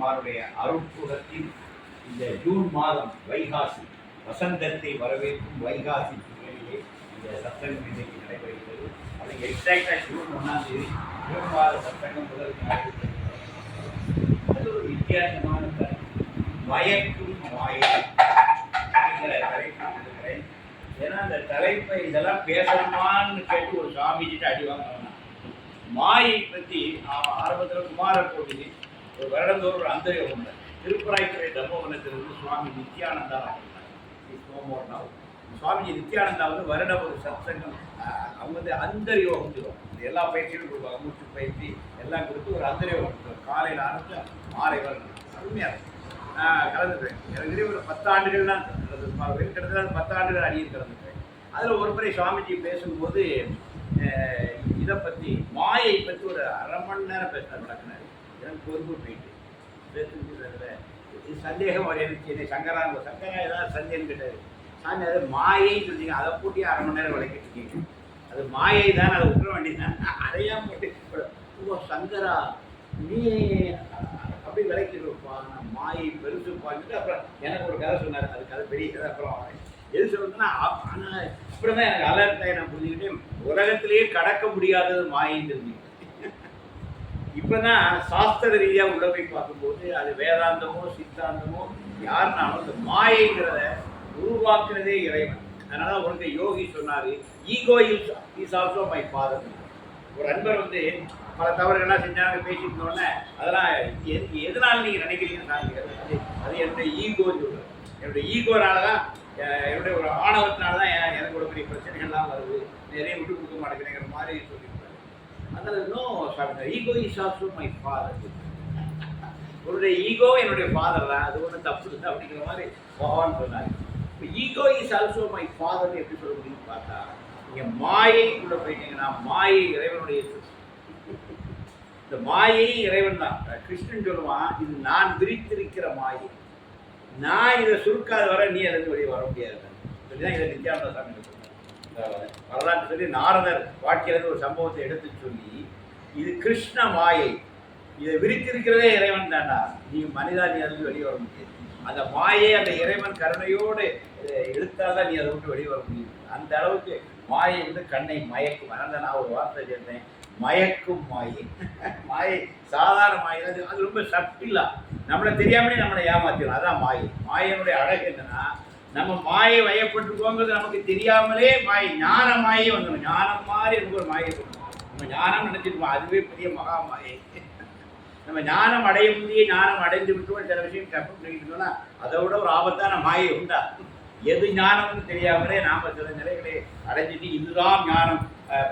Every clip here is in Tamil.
குமாருடைய சுரக்குமாருடைய அருட்புறத்தில் இந்த ஜூன் மாதம் வைகாசி வசந்தத்தை வரவேற்கும் வைகாசி புயலிலே இந்த சத்தங்கம் இன்றைக்கு நடைபெறுகிறது. அது எக்ஸாக்டாக ஜூன் ஒன்றாம் தேதி ஜூன் மாத சத்தங்கம் முதல் அது ஒரு வித்தியாசமான கருத்து மயக்கும் மாயை ஏன்னா அந்த தலைப்பை இதெல்லாம் பேசணுமான்னு கேட்டு ஒரு சாமிஜிட்ட அடி வாங்கினா மாயை பற்றி ஆரம்பத்தில் குமார கோவிலில் ஒரு வருடந்தோறும் ஒரு அந்தரியம் உண்டு. திருப்பராய்த்துறை தர்மவனத்திலிருந்து சுவாமி நித்யானந்தா சோமோர்னா சுவாமிஜி நித்யானந்தா வந்து வருடம் ஒரு சத்சங்கம். ஆஹ், அவங்க வந்து அந்தர் யோகம் சொல்லுவாங்க எல்லா பயிற்சியும் கொடுப்பாங்க. மூச்சு பயிற்சி எல்லாம் கொடுத்து ஒரு அந்தர் யோகம் கொடுப்பாங்க. காலையில் ஆரம்பிச்சு மாலை வரணும் அருமையாக இருக்கும். நான் கலந்துக்கிறேன். எனக்கு ஒரு பத்து ஆண்டுகள் தான் கிட்டத்தட்ட பத்து ஆண்டுகள் அடியில் கலந்துக்கிறேன். அதில் ஒரு முறை சுவாமிஜி பேசும்போது இதை பற்றி மாயை பற்றி ஒரு அரை மணி நேரம் பேசுகிறார் நடக்கினார் பொறுப்பு போயிட்டு சந்தேகம் ஒரு எனக்கு என்னை சங்கரா ஏதாவது சந்தேகம் கேட்டார். சாமி அது மாயைன்னு சொல்லிங்க அதை பூட்டி அரை மணி நேரம் விளக்கிட்டு இருக்கீங்க. அது மாயை தான் அதை விட்டுற வேண்டியதான் அதையா போட்டு ஓ சங்கரா நீ அப்படி விளக்கிடுப்பா நான் மாயை பெருசு பார்த்துட்டு அப்புறம் எனக்கு ஒரு கதை சொன்னார். அது கதை பெரிய கதை. அப்புறம் எது சொல்லுதுன்னா ஆனால் அப்புறம் தான் எனக்கு அலர்ட் ஆகி நான் புரிஞ்சுக்கிட்டேன். உலகத்திலேயே கடக்க முடியாதது மாயின்னு தெரிஞ்சுக்கிட்டேன். இப்போதான் சாஸ்திர ரீதியாக உள்ள போய் பார்க்கும்போது அது வேதாந்தமோ சித்தாந்தமோ யாருனாலும் இந்த மாயைங்கிறத உருவாக்குறதே இறைவன். அதனால ஒருத்த யோகி சொன்னார் ego is is also my father ஒரு அன்பர் வந்து பல தவறுகள்லாம் செஞ்சாங்க பேசிட்டு அதெல்லாம் எது எதனால் நீங்கள் நினைக்கிறீங்கன்னு நான் அது அது என்னுடைய ஈகோ சொல்றேன் என்னுடைய ஈகோனால தான் என்னுடைய ஒரு ஆணவத்தினால தான் எனக்கு ஒரு பெரிய பிரச்சனைகள்லாம் வருது. நிறைய விட்டு கொடுக்க மாட்டேங்கிறேங்கிற மாதிரி சொல்லி அதனால் இன்னும் சாப்பிட்டேன் ego is also my father உன்னுடைய ஈகோ என்னுடைய ஃபாதர் தான். அது ஒன்றும் தப்பு இல்லை அப்படிங்கிற மாதிரி பகவான் சொன்னார். இப்போ ego is also my father எப்படி சொல்ல முடியும்னு பார்த்தா நீங்கள் மாயைக்குள்ளே போயிட்டீங்கன்னா மாயை இறைவனுடைய இந்த மாயை இறைவன் தான். கிருஷ்ணன் சொல்லுவான் இது நான் விரித்திருக்கிற மாயை. நான் இதை சுருக்காத வர நீ அதுக்கு வெளியே வர முடியாது. சொல்லிதான் இதை நித்யானந்த சாமி வரலாற்று சொல்லி நாரதர் வாழ்க்கையிலிருந்து ஒரு சம்பவத்தை எடுத்து சொல்லி இது கிருஷ்ண மாயை. இதை விரித்திருக்கிறதே இறைவன் தானா நீ மனிதா நீ அதிலிருந்து வெளியே வர முடியாது. அந்த மாயை அந்த இறைவன் கருணையோடு எடுத்தால் தான் நீ அதை விட்டு வெளியே வர முடியும். அந்த அளவுக்கு மாயை வந்து கண்ணை மயக்கும். அதனால் நான் ஒரு வார்த்தை சேர்ந்தேன் மயக்கும் மாயை. மாயை சாதாரண மாயை. அது அது ரொம்ப சட்டிலா. நம்மளை தெரியாமலே நம்மளை ஏமாத்திடும் அதான் மாயை. மாயனுடைய அழகு என்னன்னா நம்ம மாயை வயப்பட்டுருக்கோங்கிறது நமக்கு தெரியாமலே மாயை ஞான மாயே வந்துடும். ஞானம் மாதிரி எனக்கு ஒரு மாயை சொல்லணும் நம்ம ஞானம் நினைச்சிருக்கோம் அதுவே பெரிய மகா மாயை. நம்ம ஞானம் அடைய முடியே ஞானம் அடைஞ்சு விட்டோம் சில விஷயம் தப்பு பண்ணிக்கிட்டோம்னா அதை விட ஒரு ஆபத்தான மாயை உண்டா? எது ஞானம்னு தெரியாமலே நாம சில நிலைகளை அடைஞ்சிட்டு இதுதான் ஞானம்.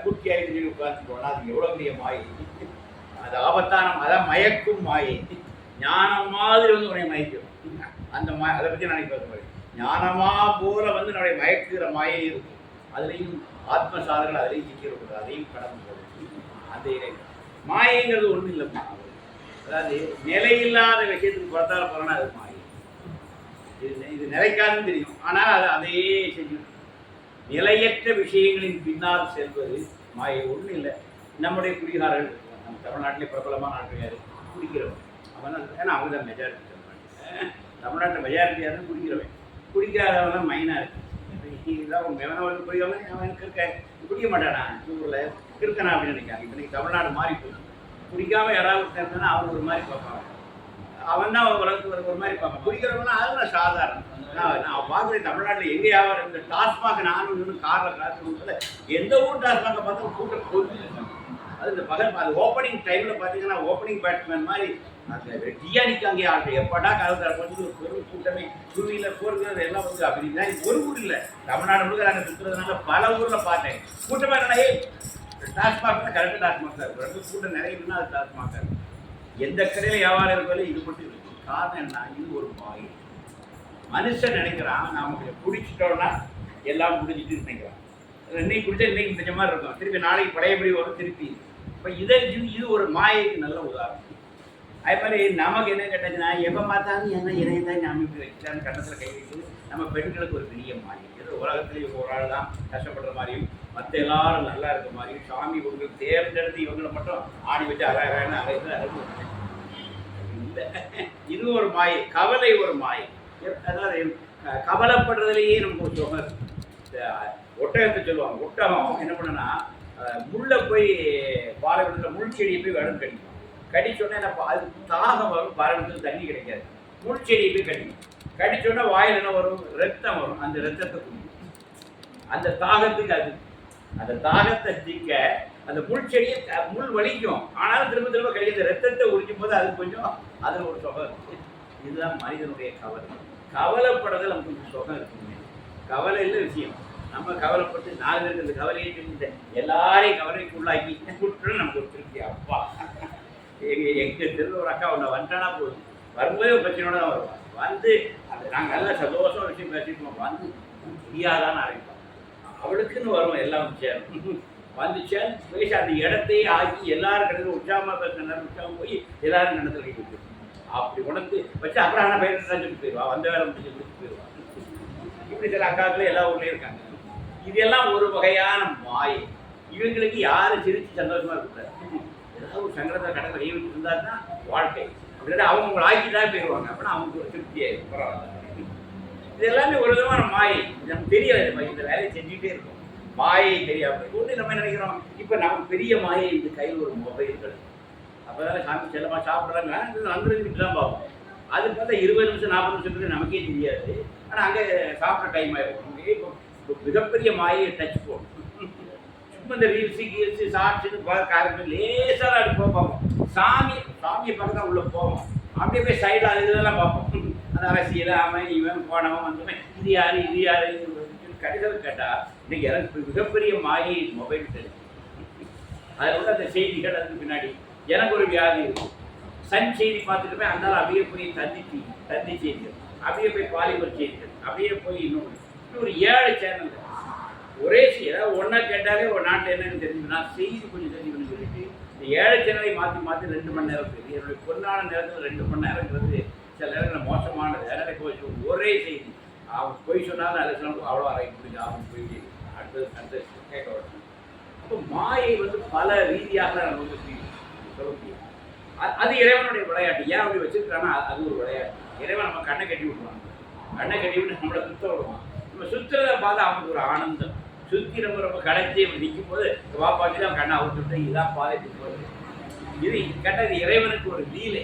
பூர்த்தி ஆகிட்டு சொல்லி உட்கார்ந்துட்டோம்னா அது எவ்வளோ பெரிய மாயை? அது ஆபத்தான அதான் மயக்கும் மாயை. ஞானம் மாதிரி வந்து உன்னை மயக்கும் அந்த மா அதை பற்றி நினைக்கிறது மாதிரி ஞானமா போல வந்து நம்முடைய மயக்குகிற மாயை இருக்கும். அதுலேயும் ஆத்மசாதர்கள் சாதனை அதுலேயும் சிக்கிடக்கூடாது அதையும் கடந்து போகணும் அந்த இறைவன் மாயைங்கிறது ஒன்றும் இல்லைம்மா. அதாவது நிலையில்லாத விஷயத்துக்கு புறத்தால போறோம்னா அது மாயை. இது இது நிலைக்காதுன்னு தெரியும். ஆனால் அது அதையே செஞ்சு நிலையற்ற விஷயங்களின் பின்னால் செல்வது மாயை. ஒன்றும் இல்லை. நம்முடைய குடிகாரர்கள் நம்ம தமிழ்நாட்டிலே பிரபலமான நாட்கள் யார்? குடிக்கிறவன் அவன் ஏன்னா அவங்க தான் மெஜாரிட்டி தமிழ்நாட்டில் மெஜாரிட்டி யாரும் குடிக்கிறவன். குடிக்காதவன் தான் இருக்கு. இதான் உண்மை அவன் புரியாம அவன் இருக்க. குடிக்க மாட்டானா? ஊரில் இருக்கனா அப்படின்னு நினைக்கிறான் இன்றைக்கி இன்னைக்கு தமிழ்நாடு மாறி போயிடும் குடிக்காமல் யாராவது ஒருத்தன் இருந்தானா அவன் ஒரு மாதிரி பார்ப்பான் அவன் தான் உலகத்துக்கு ஒரு மாதிரி பார்ப்பான். குடிக்கிறவனா அதெல்லாம் சாதாரணம். நான் நான் பார்க்குறேன் தமிழ்நாட்டில் எங்கே இந்த டாஸ்மாக் நானும் இன்னும் காரில் காசு எந்த ஊர் டாஸ்மாக பார்த்தாலும் கூட்டம் பொறுத்து அது இந்த பகல் அது ஓப்பனிங் டைமில் பார்த்தீங்கன்னா ஓப்பனிங் பேட்ஸ்மேன் மாதிரி அந்த வெட்டியா நிற்காங்க ஆட்கள் எப்படா கலந்து வந்து ஒரு பெரும் கூட்டமே டூ வீலர் ஃபோர் வீலர் எல்லாம் வந்து அப்படி தான் ஒரு ஊர் இல்லை. தமிழ்நாடு முழுக்க நாங்கள் சுற்றுறதுனால பல ஊரில் பார்த்தேன். கூட்டமாக என்னடா ஏய் டாஸ்மாக் தான் கரெக்டாக டாஸ்மாக் தான். இருக்கும் ரெண்டு கூட்டம் நிறைய இருந்தால் அது டாஸ்மாக் தான். எந்த கடையில் வியாபாரம் இருக்காலும் இது மட்டும் இருக்கும் காரணம் என்ன? இது ஒரு மாயை மனுஷன் நினைக்கிறான் நாம பிடிச்சிட்டோன்னா எல்லாம் முடிஞ்சிட்டு நினைக்கிறான். இன்னைக்கு பிடிச்சா இன்னைக்கு முடிஞ்ச மாதிரி இருக்கும். திருப்பி நாளைக்கு பழையபடி வரும் திருப்பி. இப்போ இதை இது- இது ஒரு மாயைக்கு நல்ல உதாரணம். அதே மாதிரி நமக்கு என்ன கேட்டதுன்னா எப்போ பார்த்தாலும் என்ன இதை தான் ஞாபகம் வச்சுட்டான்னு கண்ணத்தில் கை வைத்து நம்ம பெண்களுக்கு ஒரு பெரிய மாதிரி ஏதோ உலகத்துல ஒரு ஆள் தான் கஷ்டப்படுற மாதிரியும் மற்ற எல்லாரும் நல்லா இருக்க மாதிரியும் சாமி உங்களுக்கு தேர்ந்தெடுத்து இவங்களை மட்டும் ஆடி வச்சு அழகான அழைத்து அழகு இல்லை இது ஒரு மாயை கவலை ஒரு மாயை. எப்- அதாவது கவலைப்படுறதுலேயே நமக்கு ஒரு சுகம் இந்த ஒட்டகத்தை சொல்லுவாங்க ஒட்டகம் என்ன பண்ணுன்னா முள்ளை போய் பாலைவனத்தில் முள் செடியை போய் வெடம் கடிக்கும். கடிச்சோடனே என்ன அது தாகம் வரும் பாலைவனத்தில் தண்ணி கிடைக்காது. முள் செடியை போய் கடிக்கும். கடிச்சோடனே வாயில் என்ன வரும்? ரத்தம் வரும். அந்த ரத்தத்தை குடிக்கும். அந்த தாகத்துக்கு அது. அந்த தாகத்தை தீக்க அந்த முள் செடியை முள் வலிக்கும். ஆனாலும் திரும்ப திரும்ப கிடைக்கிற ரத்தத்தை உரிக்கும் போது அது கொஞ்சம் அதில் ஒரு சுகம் இருக்கு. இதுதான் மனிதனுடைய கவலை. கவலைப்படுறதில் நமக்கு கொஞ்சம் சுகம் இருக்குங்க. கவலை இல்லை விஷயம். நம்ம கவலைப்பட்டு நாலு பேருக்கு இந்த கவலையை தெரிஞ்சு எல்லாரையும் கவலைக்கு உள்ளாக்கி விட்டுட்டு நமக்கு ஒரு திருப்தி. அப்பா. எங்கள் எங்கள் தெருவில் ஒரு அக்கா ஒன்று வந்துட்டானா போதும் வரும்போதே ஒரு பிரச்சனையோட தான் வருவான். வந்து அந்த நாங்கள் நல்லா சந்தோஷம் ஒரு விஷயம் பேசிட்டு வந்து தெரியாதான்னு ஆரம்பிப்போம் அவளுக்குன்னு வரும் எல்லாம் சேரும் வந்து சேர்ந்து பேசி அந்த இடத்தையே ஆக்கி எல்லாரும் கிடந்து உற்சாகமா நேரம் உற்சாகம் போய் எல்லாரும் கிணத்துல கை விட்டு அப்படி உணர்ந்து வச்சு அப்புறம் ஆனால் பேர் தான் சொல்லி போயிடுவா. வந்த வேலை முடிச்சு கொடுத்து போயிடுவா. இப்படி சில அக்காக்கள் எல்லா ஊர்லேயும் இருக்காங்க. இதெல்லாம் ஒரு வகையான மாயை. இவங்களுக்கு யாரும் சிரித்து சந்தோஷமா இருக்கிறாரு ஒரு சங்கடத்தை கடற்கரை கை வச்சு தான் வாழ்க்கை. அப்படின்னா அவங்க உங்களை ஆக்கி தான் போயிடுவாங்க அப்படின்னா அவங்களுக்கு ஒரு திருப்தியாயிருக்கும் பரவாயில்ல. இது எல்லாமே ஒரு விதமான மாயை. நமக்கு தெரியல நம்ம இந்த வேலையை செஞ்சுட்டே இருக்கும். மாயை தெரியாம ஒன்று நம்ம நினைக்கிறோம்? இப்போ நமக்கு பெரிய மாயை இந்த கையில் ஒரு மொபைல் அப்போதான் சாமி செல்லமாக சாப்பிட்றாங்க. வந்துருந்து தான் பார்ப்போம். அது பார்த்தா இருபது நிமிஷம் நாற்பது நிமிஷத்துக்கு நமக்கே தெரியாது. ஆனால் அங்கே சாப்பிட்ற டைம் ஆகிடும் இப்போ மிகப்பெரிய மாயை டச் போகணும் சும்மா இந்த ரீல்ஸு கீல்ஸு ஷார்ட்ஸுன்னு பார்க்க ஆரம்பிச்சு லேசாக தான் பார்ப்போம் சாமி சாமியை பார்க்க தான் உள்ளே போவோம். அப்படியே போய் சைடில் அது இதெல்லாம் பார்ப்போம். அந்த அரசியல் அவன் இவன் போனவன் வந்தவன் இது யார் இது யார் கடிதம் கேட்டால் இன்றைக்கி எனக்கு மிகப்பெரிய மாயை மொபைல் தெரியும் அதில் உள்ள அந்த செய்திகள் அதுக்கு பின்னாடி எனக்கு ஒரு வியாதி இருக்கும் சன் செய்தி பார்த்துட்டு போய் அந்த அப்படியே போய் தந்தி தந்தி செய்திகள் அப்படியே போய் பாலிமர் செய்திகள் அப்படியே போய் இன்னொரு இன்னும் ஒரு ஏழு சேனல் ஒரே செய்ய ஒன்றா கேட்டாலே ஒரு நாட்டில் என்னன்னு தெரிஞ்சுன்னா செய்தி கொஞ்சம் தெரிஞ்சுக்கணும்னு சொல்லிட்டு இந்த ஏழை சேனலை மாற்றி மாற்றி ரெண்டு மணி நேரம் தெரியும் என்னுடைய பொண்ணான நேரத்தில் ரெண்டு மணி நேரங்கிறது சில நேரங்களில் மோசமானது. அதனால போய் ஒரே செய்தி. அவன் போய் சொன்னாலும் அதை சொன்னாலும் அவ்வளோ அரை முடிஞ்சு அவன் போய் அடுத்தது அடுத்தது கேட்க வரணும் அப்போ மாயை வந்து பல ரீதியாக நம்ம வந்து சொல்ல முடியும். அது இறைவனுடைய விளையாட்டு. ஏன் அப்படி வச்சிருக்கானா அது- ஒரு விளையாட்டு. இறைவன் நம்ம கண்ணை கட்டி விடுவான். கண்ணை கட்டி விட்டு நம்மளை சுத்த விடுவான். நம்ம சுத்துறதை பார்த்தா அவனுக்கு ஒரு ஆனந்தம். சுத்தி நம்ம ரொம்ப கடைச்சி அப்படி நிற்கும் போது வாப்பாச்சு அவன் கண்ணை அவுத்துட்டு இதான் பாதிட்டு போகுது இது கண்டது இறைவனுக்கு ஒரு லீலை.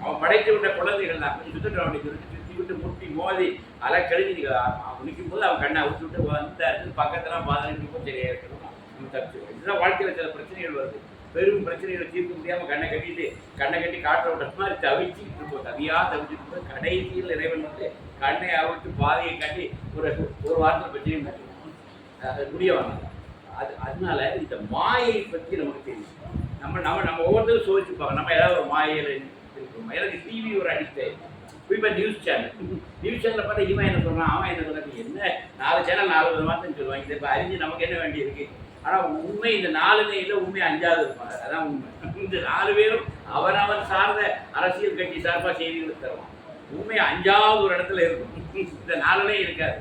அவன் படைத்து விட்ட குழந்தைகள் தான். கொஞ்சம் சுத்திட்டு அவனை சுற்றி சுத்தி விட்டு முட்டி மோதி அலை கழுவி அவன் நிற்கும் போது அவன் கண்ணை அவுத்து விட்டு வந்தாரு. பக்கத்துல பாதை நிற்கும் சரியா இருக்கணும். நம்ம தப்பிச்சு இதுதான் வாழ்க்கையில் சில பிரச்சனைகள் வருது. பெரும் பிரச்சனைகளை தீர்க்க முடியாம கண்ணை கட்டிட்டு கண்ணை கட்டி காற்ற விட்ட மாதிரி தவிச்சுக்கிட்டு இருப்போம். தவியா தவிச்சுட்டு இருப்போம். கடைசியில் இறைவன் வந்து கண்ணை அவிட்டு பாதையை கட்டி ஒரு ஒரு வாரத்தில் பிரச்சனையும் முடிய வாங்க. அது அதனால இந்த மாயை பற்றி நமக்கு தெரியும். நம்ம நம்ம நம்ம ஒவ்வொருத்தரும் சோதிச்சுப்பாங்க. நம்ம ஏதாவது ஒரு மாயையில் இருக்கோம்? எனக்கு டிவி ஒரு அடிக்ட் இப்போ நியூஸ் சேனல் நியூஸ் சேனலில் பார்த்தா இவன் என்ன சொல்கிறான் அவன் என்ன சொல்கிறான் என்ன? நாலு சேனல் நாலு விதமாக தான் சொல்லுவாங்க. இதை இப்போ அறிஞ்சு நமக்கு என்ன வேண்டி இருக்கு? ஆனால் உண்மை இந்த நாலுமே இல்லை உண்மை அஞ்சாவது இருப்பாங்க. அதான் உண்மை. இந்த நாலு பேரும் அவனவன் சார்ந்த அரசியல் கட்சி சார்பாக செய்திகள் தருவான் உண்மை அஞ்சாவது ஒரு இடத்துல இருக்கும். இந்த நாலுமே இருக்காது.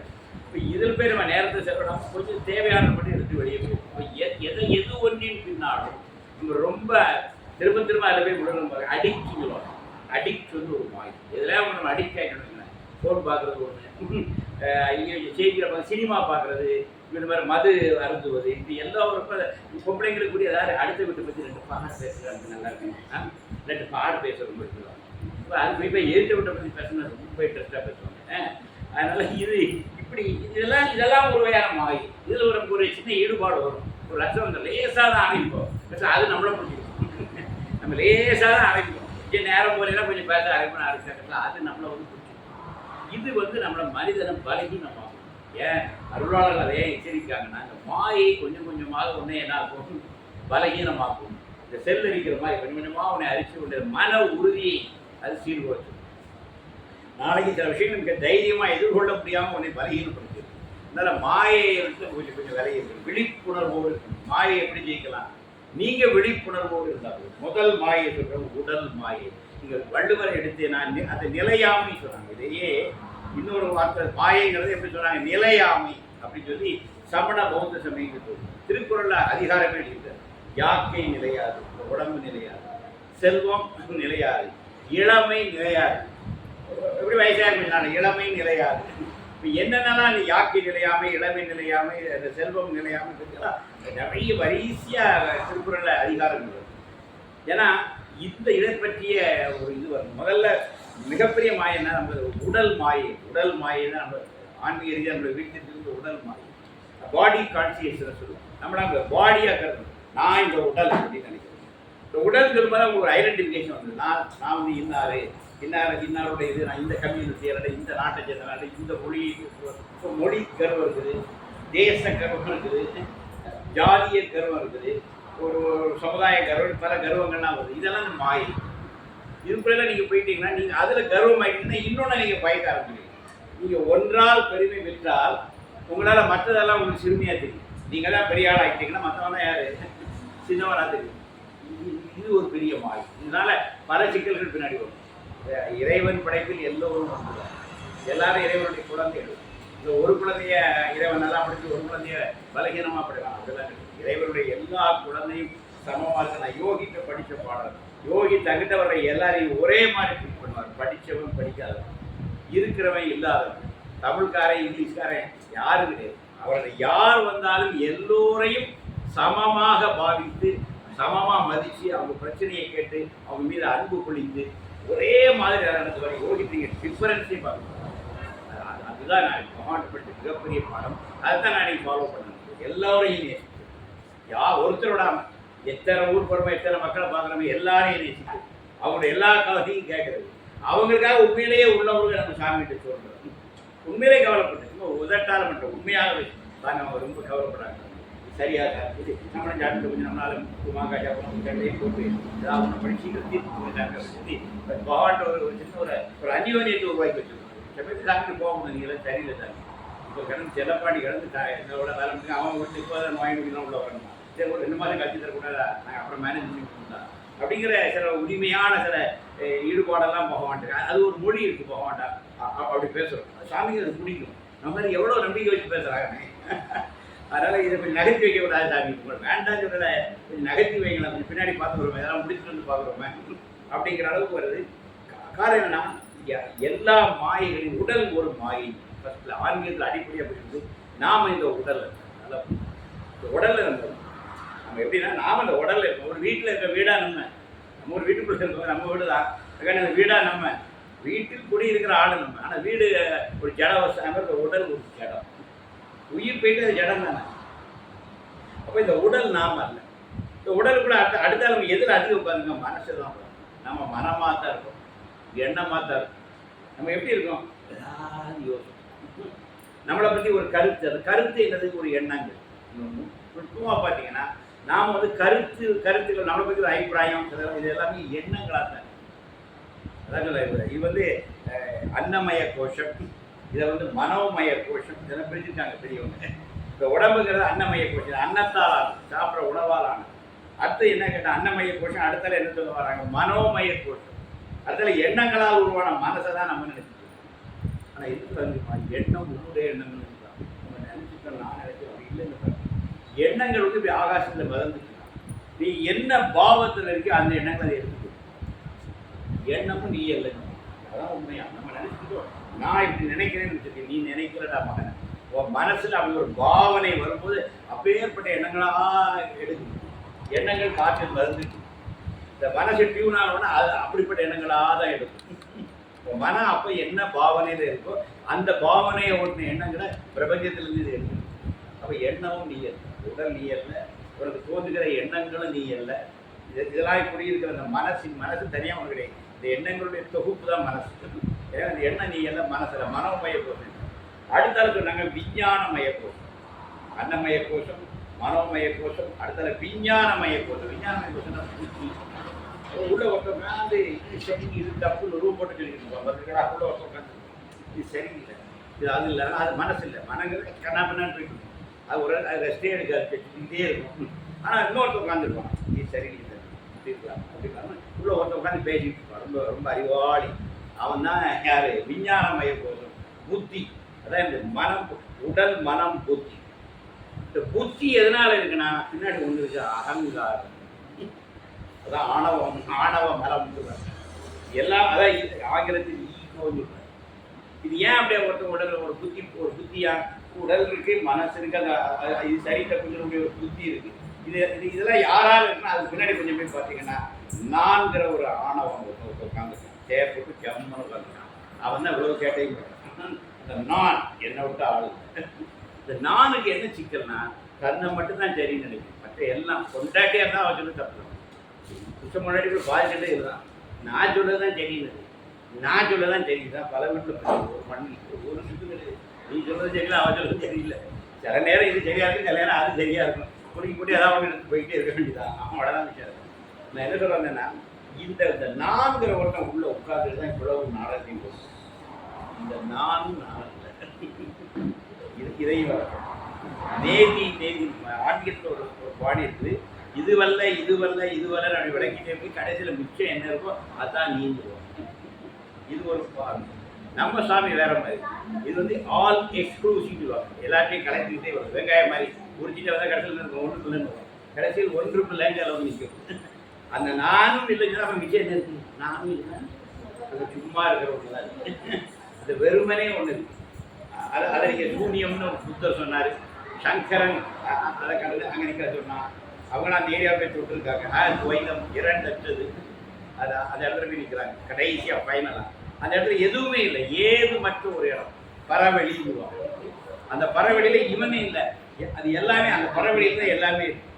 இப்போ இதில் போய் நம்ம நேரத்தை செலவிடாம கொஞ்சம் தேவையான மட்டும் எடுத்து வெளியே போயிடும் இப்போ எ- எதை எது ஒன்றின் பின்னாலும் நம்ம ரொம்ப திரும்ப திரும்ப அதில் போய் விடணும் பாருங்க அடிக்ட் சொல்லுவாங்க அடிக்ட் வந்து ஒரு மாய் எதுல நம்ம அடிக்ட் ஆகிடணும் ஃபோன் பார்க்குறது ஒன்று இங்கே இங்க செய்தியில் சினிமா பார்க்குறது இந்த மாதிரி மது அருந்துவது இது எல்லா ஒரு பொம்பளைங்களுக்கு கூட ஏதாவது அடுத்த வீட்டை பற்றி ரெண்டு பாட்டு பேசுகிறாங்க நல்லா இருக்கும். ரெண்டு பாடு பேச ரொம்ப இப்போ அது குறிப்பாக எதிர்த்த வீட்டை பற்றி பேசுனா ரொம்ப இன்ட்ரெஸ்டாக பேசுவாங்க. அதனால் இது இப்படி இதெல்லாம் இதெல்லாம் ஒரு வகையான மாய். இதில் ஒரு ஒரு சின்ன ஈடுபாடு வரும். ஒரு லட்சம் வந்து லேசாக தான் ஆரம்பிப்போம் பேச அது நம்மள பிடிச்சிக்கும் நம்ம லேசாக தான் ஆரம்பிப்போம் கொஞ்சம் நேரம் போலாம் கொஞ்சம் பேச ஆரம்பிக்கணும் ஆரம்பிச்சாக்கா அது நம்மளை வந்து பிடிச்சிருக்கும் இது வந்து நம்மளை மனிதனம் பழகி நம்ம ஏன் அருளாளர்கள் அதே எச்சரிக்காங்கன்னா இந்த மாயை கொஞ்சம் கொஞ்சமாக ஒன்றே என்ன ஆகும் பலகீனமாக்கும். இந்த செல் அடிக்கிற மாதிரி கொஞ்சம் கொஞ்சமாக உன்னை அரிச்சு கொண்டு மன உறுதியை அது சீர்குலைச்சு நாளைக்கு சில விஷயங்கள் மிக தைரியமாக எதிர்கொள்ள முடியாமல் உன்னை பலகீனப்படுத்துது அதனால் மாயை வந்து கொஞ்சம் கொஞ்சம் விலகி இருக்கு விழிப்புணர்வோடு இருக்கணும் மாயை எப்படி ஜெயிக்கலாம்? நீங்கள் விழிப்புணர்வோடு இருந்தால் முதல் மாயை சொல்றோம் உடல் மாயை. நீங்கள் வள்ளுவர் எடுத்து நான் அதை நிலையாமை சொன்னாங்க. இதையே இன்னொரு வார்த்தை மாயைங்கிறது எப்படி சொன்னாங்க? நிலையாமை அப்படின்னு சொல்லி சமண பௌத்த சமயங்கள் திருக்குறளில் அதிகாரமே எழுதியிருக்காரு. யாக்கை நிலையாது உடம்பு நிலையாது செல்வம் நிலையாது இளமை நிலையாது. எப்படி வயசாக நான் இளமை நிலையாது இப்போ என்னென்னலாம் நீ யாக்கை நிலையாமை இளமை நிலையாமை அந்த செல்வம் நிலையாமல் இருக்கலாம் நிறைய வரிசையாக திருக்குறளில் அதிகாரங்கள் ஏன்னா இந்த இதை பற்றிய ஒரு இது வரும். முதல்ல மிகப்பெரிய மாயன்னா நம்ம உடல் மாயை. உடல் மாயை தான் நம்ம ஆன்மீக ரீதியாக நம்ம வீட்டில் இருந்து உடல் மாயை. பாடி கான்சியஸ்னஸ் சொல்லுவோம். நம்மள அந்த பாடியாக கருது நான் இந்த உடல் அப்படின்னு நினைக்கிறேன் இந்த உடல் சொல்லும்போது உங்களுக்கு ஒரு ஐடென்டிஃபிகேஷன் வந்து நான் நான் வந்து இன்னாரு இன்னார் இன்னாருடைய இது நான் இந்த கம்யூனிட்டியோட இந்த நாட்டை சேர்ந்தனால இந்த மொழி இப்போ மொழி கர்வம் இருக்குது தேச கர்வம் இருக்குது ஜாதிய கர்வம் இருக்குது ஒரு சமுதாய கர்வம் பல கர்வங்கள்லாம் வருது. இதெல்லாம் நம்ம மாயை இதுக்குள்ள நீங்கள் போயிட்டீங்கன்னா நீங்கள் அதில் கர்வம் ஆகிட்டீங்கன்னா இன்னொன்று நீங்கள் பயக்க ஆரம்பிக்கிறீங்க. நீங்கள் ஒன்றால் பெருமை பெற்றால் உங்களால் மற்றதெல்லாம் உங்களுக்கு சிறுமையாக தெரியும். நீங்கள் தான் பெரிய ஆள் ஆகிட்டீங்கன்னா மற்றவங்க யார்? சின்னவனாக தெரியும். இது- இது ஒரு பெரிய மாய் இதனால் பல சிக்கல்கள் பின்னாடி வரும். இறைவன் படைப்பில் எல்லோரும் ஒன்றுதான் எல்லாரும் இறைவனுடைய குழந்தைகள் இந்த ஒரு குழந்தைய இறைவன் நல்லா படிச்சு ஒரு குழந்தைய பலகீனமாக படிக்கலாம் அப்படிலாம் இறைவனுடைய எல்லா குழந்தையும் சமமாக இருக்கு. நான் யோகிட்ட படிச்ச பாடல். யோகி தங்கிட்ட வர்ற எல்லாரையும் ஒரே மாதிரி ட்ரீட் பண்ணுவார். படித்தவன் படிக்காதவன். இருக்கிறவன் இல்லாதவன். தமிழ்காரன் இங்கிலீஷ்காரன் யாரும் கிடையாது. அவர்கள் யார் வந்தாலும் எல்லோரையும் சமமாக பாவித்து சமமாக மதித்து அவங்க பிரச்சனையை கேட்டு அவங்க மீது அன்பு பொழிந்து ஒரே மாதிரி நடந்துவார் யோகி நீங்கள் டிஃபரன்ஸே பார்க்கணும். அதுதான் நான் பகவான் மிகப்பெரிய பாடம். அதுதான் நான் இன்னைக்கு ஃபாலோ பண்ணேன் எல்லோரையும் நேசிக்கிறேன். யா ஒருத்தர் விடாம எத்தனை ஊர் போகிறோமோ எத்தனை மக்களை பார்க்குறோமோ எல்லாரையும் நேசிக்கிறேன். அவங்களோட எல்லா கவலையும் கேட்கறது. அவங்களுக்காக உண்மையிலேயே உள்ளவங்க நம்ம சாமிகிட்ட சொல்கிறோம் உண்மையிலே கவலைப்பட்டு சும்மா உதட்டால மட்டும் உண்மையாகவே தான் அவங்க ரொம்ப கவலைப்படுறாங்க. சரியாக சார் நம்மளும் ஜாட்டு கொஞ்சம் நம்மளால மாங்காய் சாப்பிடணும் கண்டையும் போட்டு ஏதாவது ஒன்று படிச்சு தீர்த்து சொல்லி பகவான்கிட்ட ஒரு ஒரு சின்ன ஒரு ஒரு அந்யோன்யத்தை உருவாக்கி வச்சிருக்கோம் சமயத்தில் டாக்டர் போக முடியும் நீங்களாம் சரியில்லை சார். இப்போ கிடந்து செல்லப்பாடி கிடந்து தா- என்னோட வேலை அவன் வந்து இப்போ நோய் முடியலாம் உள்ள வரணும். சரி ஒரு ரெண்டு மாதம் கழிச்சு தரக்கூடாதா? நாங்கள் அப்புறம் மேனேஜ் பண்ணி கொடுத்தோம் அப்படிங்கிற சில உரிமையான சில ஈடுபாடெல்லாம் பகவான்ட்டு அது ஒரு மொழி இருக்குது பகவான்டா அப்படி பேசுகிறோம் சாமிக்கு அது பிடிக்கும். நம்ம எவ்வளோ நம்பிக்கை வச்சு பேசுகிறாங்க அதனால இதை கொஞ்சம் நகர்த்தி வைக்க கூடாது சாமி. உங்களுக்கு வேண்டாம் சொல்லல. கொஞ்சம் நகர்த்தி வைக்கலாம் கொஞ்சம் பின்னாடி பார்த்துக்கிறோமே இதெல்லாம் முடிச்சுட்டு வந்து பார்க்குறோமே. அப்படிங்கிற அளவுக்கு வருது. காரணம் என்னன்னா எல்லா மாயைகளின் உடல் ஒரு மாயை. ஃபஸ்ட்டில் ஆன்மீகத்தில் அடிப்படை அப்படின்றது நாம இந்த உடல் நல்லா இந்த உடலில் இருந்தோம் நம்ம எப்படின்னா நாம இந்த உடல்ல இருக்கோம். ஒரு வீட்டில் இருக்க வீடாக நம்ம. நம்ம ஒரு வீட்டுக்குள்ளே இருக்கோம். நம்ம வீடு தான் அதுக்கான இந்த நம்ம. வீட்டில் குடி இருக்கிற ஆளு நம்ம. ஆனால் வீடு ஒரு ஜடம் வச்சாங்க உடல் ஒரு ஜடம். உயிர் போயிட்டு அது ஜடம் தானே? அப்போ இந்த உடல் நாம அல்ல. இந்த உடலுக்குள்ள அடுத்த அடுத்த நம்ம எதில் அதிகம் பாருங்க மனசு தான் நம்ம மனமாக தான் இருக்கோம். எண்ணமாக தான் இருக்கும். நம்ம எப்படி இருக்கோம்? ஏதாவது யோசிக்கும் நம்மளை பற்றி ஒரு கருத்து. அது கருத்து என்னது? ஒரு எண்ணங்கள். நுட்பமாக பார்த்தீங்கன்னா நாம் வந்து கருத்து கருத்துக்கள் நம்மளை பற்றி ஒரு அபிப்பிராயம் இதெல்லாம் இது எல்லாமே எண்ணங்களாக தான் அதான் இது- வந்து அன்னமய கோஷம். இதை வந்து மனோமய கோஷம். இதெல்லாம் பிரிச்சிருக்காங்க பெரியவங்க. இப்போ உடம்புங்கிறது அன்னமய கோஷம். அன்னத்தால் ஆனது சாப்பிட்ற உணவால் ஆனது அடுத்து என்ன கேட்டால் அன்னமய கோஷம். அடுத்தால என்ன சொல்ல வராங்க? மனோமய கோஷம். அடுத்தால எண்ணங்களால் உருவான மனசை தான் நம்ம நினைச்சிட்டு ஆனால் இதுக்கு வந்து எண்ணம் உன்னுடைய எண்ணங்கள் தான். நம்ம நினைச்சிட்டோம் நான் நினைச்சோம் அப்படி இல்லைன்னு எண்ணங்கள் வந்து இப்படி ஆகாசத்தில் மிதந்துச்சு நீ என்ன பாவத்தில் இருக்கோ அந்த எண்ணங்களை எடுத்துக்கோ. எண்ணமும் நீ இல்லை அதான் உண்மையாக நம்ம நினைச்சிட்டோம். நான் இப்படி நினைக்கிறேன்னு வச்சுக்க நீ நினைக்கிறடா மகன். உன் மனசில் அப்படி ஒரு பாவனை வரும்போது அப்பேற்பட்ட எண்ணங்களாக எடுக்கும். எண்ணங்கள் காற்றில் வருது இந்த மனசு டியூன் ஆகணும்னா அது அப்படிப்பட்ட எண்ணங்களாக தான் எடுக்கும். உன் மனம் அப்போ என்ன பாவனையில இருக்கோ அந்த பாவனையை ஒன்று எண்ணங்களை பிரபஞ்சத்திலிருந்து இது எடுக்கும். அப்போ எண்ணமும் நீ அல்ல உடல் நீ அல்ல உனக்கு தோன்றுகிற எண்ணங்களும் நீ அல்ல. இது இதெல்லாம் இப்படி இருக்கிற அந்த மனசின் மனசு தனியாக உனக்கு கிடையாது. இந்த எண்ணங்களுடைய தொகுப்பு தான் மனசு. எண்ணம் நீ எல்லாம் மனசில்? மனோமய கோஷம் அடுத்தால நாங்கள் விஞ்ஞானமய கோஷம் அன்னமய கோஷம் மனோமய கோஷம் அடுத்தால விஞ்ஞானமய கோஷம் விஞ்ஞானமய கோஷம் புத்தி. அப்ப உள்ள ஒருத்தர் அது இது சரி இது தப்பு ரூம் போட்டு சொல்லியிருக்கோம் இருப்பாங்க உள்ள ஒருத்தர் இது சரியில்லை இது அது இல்லை அது மனசு இல்லை. மனங்கள் கண்ணா இருக்கும். அது ஒரு அது ரெஸ்டே எடுக்காது செஞ்சுக்கிட்டே இருக்கும். ஆனால் இன்னொருத்தர் உட்காந்துருப்பான் இது சரியில்லை இப்படி இருக்கலாம் அப்படி உள்ள ஒருத்தர் உட்காந்து பேசிட்டு இருப்பான். ரொம்ப ரொம்ப அறிவாளி. அவன் தான் யார் விஞ்ஞானமய புத்தி. அதான் இந்த மனம் உடல் மனம் புத்தி. இந்த புத்தி எதனால் இருக்குன்னா பின்னாடி ஒன்று இருக்கு அகங்காரம். அதான் ஆணவம் ஆணவ மரம் எல்லாம் அதான் ஆங்கிலத்தில் ஈகோன்னு இது ஏன் அப்படியே ஒருத்தர் உடல் ஒரு புத்தி ஒரு புத்தியா? உடல் இருக்கு மனசு இருக்கு அந்த அது- இது சரி தப்புங்கிற ஒரு புத்தி இருக்கு. இது இது- இதெல்லாம் யாரால இருக்குன்னா அதுக்கு பின்னாடி கொஞ்சம் பேர் பார்த்தீங்கன்னா நான்கிற ஒரு ஆணவம் உட்காந்து தேவை போட்டு ஜம்முன்னு உட்காந்துருக்கான் அவன் தான் இவ்வளோ கேட்டையும் பண்ணுறான் இந்த நான் என்னை விட்டு ஆளு இந்த நானுக்கு என்ன சிக்கல்னா கண்ணை மட்டும் தான் சரின்னு நினைக்கிறேன். மற்ற எல்லாம் கொண்டாட்டியாக இருந்தால் அவன் சொல்லி குற்றம் முன்னாடி கூட பாதிக்கிட்டே இதுதான் நான் சொல்றது தான் சரின்னு நான் சொல்ல தான் சரிதான் பல வீட்டில் ஒரு மண் ஒரு சுத்து கிடையாது நீ சொல்கிறது சரியில்லை அவன் சொல்றது சரியில்லை. சில நேரம் இது சரியா இருக்கும் சில நேரம் அது சரியா இருக்கும். இப்படி இப்படி ஏதாவது எடுத்து போயிட்டே இருக்க வேண்டியதான் அவ்வளோதான் விஷயம் நான் என்ன சொல்கிறேன்னா இந்த இந்த நான்கிற ஒன்றை உள்ள உட்கார்ந்துட்டு தான் இவ்வளவு நாடகத்தையும் போகும் இந்த நான் நான் இதையும் வளர்க்கணும் நேதி நேதி ஆன்மீகத்தில் ஒரு ஒரு பாடி இருக்குது. இதுவல்ல இதுவல்ல இதுவல்ல அப்படி விளக்கிட்டே போய் கடைசியில் மிச்சம் என்ன இருக்கோ அதான் நீந்துவோம். இது ஒரு பாடம் நம்ம சாமி வேற மாதிரி. இது வந்து ஆல் எக்ஸ்க்ளூசிவ் எல்லாத்தையும் கலந்துக்கிட்டே வரும். வெங்காயம் மாதிரி உரிச்சிட்டு வந்தால் கடைசியில் இருக்கும் ஒன்று இல்லைன்னு கடைசியில் ஒன்று பிள்ளைங்க அளவு நிற்கும். அந்த நானும் இல்லைன்னா நம்ம மிச்சம் என்ன இருக்கு? நானும் இல்லை. அது சும்மா இருக்கிறவங்க தான் அது வெறுமனே ஒன்று இருக்கு. அது அதை நீங்கள் சூன்யம்னு புத்தர் சொன்னார். சங்கரன் அதை கடந்து அங்கே நிற்க சொன்னான் அவங்க அந்த ஏரியா போய் தொட்டிருக்காங்க. ஆ துவைதம் இரண்டற்றது அது அந்த இடத்துல போய் நிற்கிறாங்க கடைசியாக ஃபைனலாக அந்த இடத்துல எதுவுமே இல்லை. ஏது மற்ற ஒரு இடம். பறவெளிங்குவாங்க அந்த பறவெளியில இவனே இல்லை. அது எல்லாமே அந்த பறவெளியில தான் எல்லாமே இருக்கு.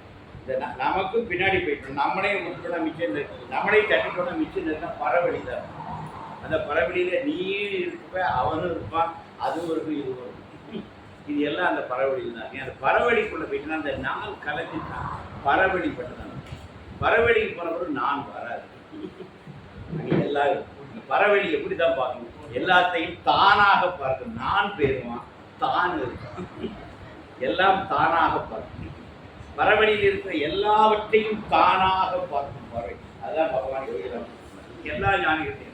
இந்த நமக்கு நமக்கும் பின்னாடி போயிட்டோம் நம்மளே விட்டுட்டோம்னா மிச்சம் நம்மளே தட்டிட்டோம்னா மிச்சம் இருந்தால் பறவெளி தான் அந்த பறவழியில் நீ இருப்ப அவனும் இருப்பான் அது ஒரு இது வரும் இது எல்லாம் அந்த பறவெளியில் தான். நீ அந்த பறவழிக்குள்ளே போயிட்டுனா அந்த நாள் கலந்து பறவெளி பட்டுதான் பறவழிக்கு போனப்பறம் நான் வராது. அங்கே எல்லாம் இருக்கும். இந்த எப்படி தான் பார்க்கணும்? எல்லாத்தையும் தானாக பார்க்கணும். நான் பேருவான் தான் இருக்கும். எல்லாம் தானாக பார்க்கணும். பறவெளியில் இருக்கிற எல்லாவற்றையும் தானாக பார்க்கும் பார்வை. அதுதான் பகவான் யோகிராம் எல்லா ஞானிகளையும்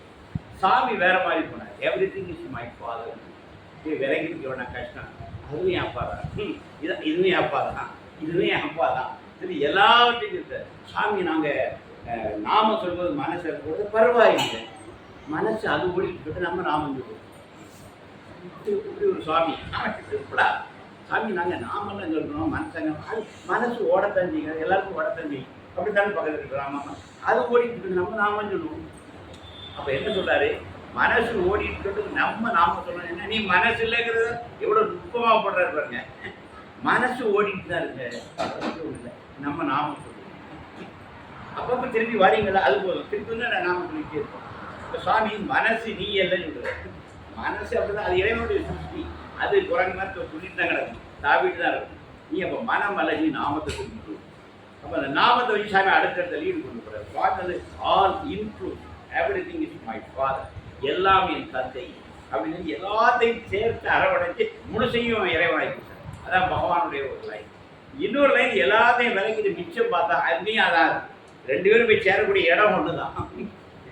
சாமி வேற மாதிரி போனார். Everything is my father இது விலகிட்டு இவன கஷ்டம். அதுவும் என் அப்பா தான். இது இதுவும் என் அப்பா தான். இதுவும் என் அப்பா தான். இது எல்லாவற்றையும் இருக்க சாமி நாங்கள் நாம சொல்வது மனசு இருக்கிறது பரவாயில்லை. மனசு அது ஓடிட்டு நம்ம நாமம் சொல்லுவோம் இப்படி ஒரு சுவாமி எப்படா சாமி நாங்கள் நாமெல்லாம் சொல்கிறோம் மனசங்க அது மனசு ஓடத்தான் செய்யுங்க எல்லாருக்கும் ஓடத்தான் செய்யும் அப்படித்தானே பக்கத்தில் இருக்கிறாங்க அது ஓடிட்டு இருக்கு நம்ம நாமம் சொல்லுவோம். அப்போ என்ன சொல்கிறாரு மனசு ஓடிட்டு இருக்கு நம்ம நாம சொல்லணும் என்ன நீ மனசு இல்லைங்கிறத எவ்வளோ நுட்பமாக போடுறாரு பாருங்க. மனசு ஓடிட்டு தான் இருக்கு. நம்ம நாம சொல்லுவோம். அப்பப்போ திருப்பி வரீங்களா? அது போதும். திருப்பி வந்து நான் நாம சொல்லிட்டே இருப்போம். இப்போ சாமி மனசு நீ இல்லைன்னு சொல்கிறேன் மனசு அப்படிதான். அது இறைவனுடைய சிருஷ்டி. அது குரங்கு மாதிரி சொல்லிட்டு தான் கிடக்கும் தாவிட்டு தான் இருக்கும். நீ அப்போ மனம் அழகி நாமத்தை கொண்டு அப்போ அந்த நாமத்தை வச்சு சாமி அடுத்தடுத்த லீடு கொண்டு போகிறார் பார்த்தது all include everything is my father எல்லாம் என் தந்தை. அப்படின்னு சொல்லி எல்லாத்தையும் சேர்த்து அரவணைச்சு முழுசையும் இறைவனாக்கி சார் அதான் பகவானுடைய ஒரு லைன் இன்னொரு லைன் எல்லாத்தையும் விலகிட்டு மிச்சம் பார்த்தா அங்கேயும் அதான் ரெண்டு பேரும் போய் சேரக்கூடிய இடம் ஒன்று தான்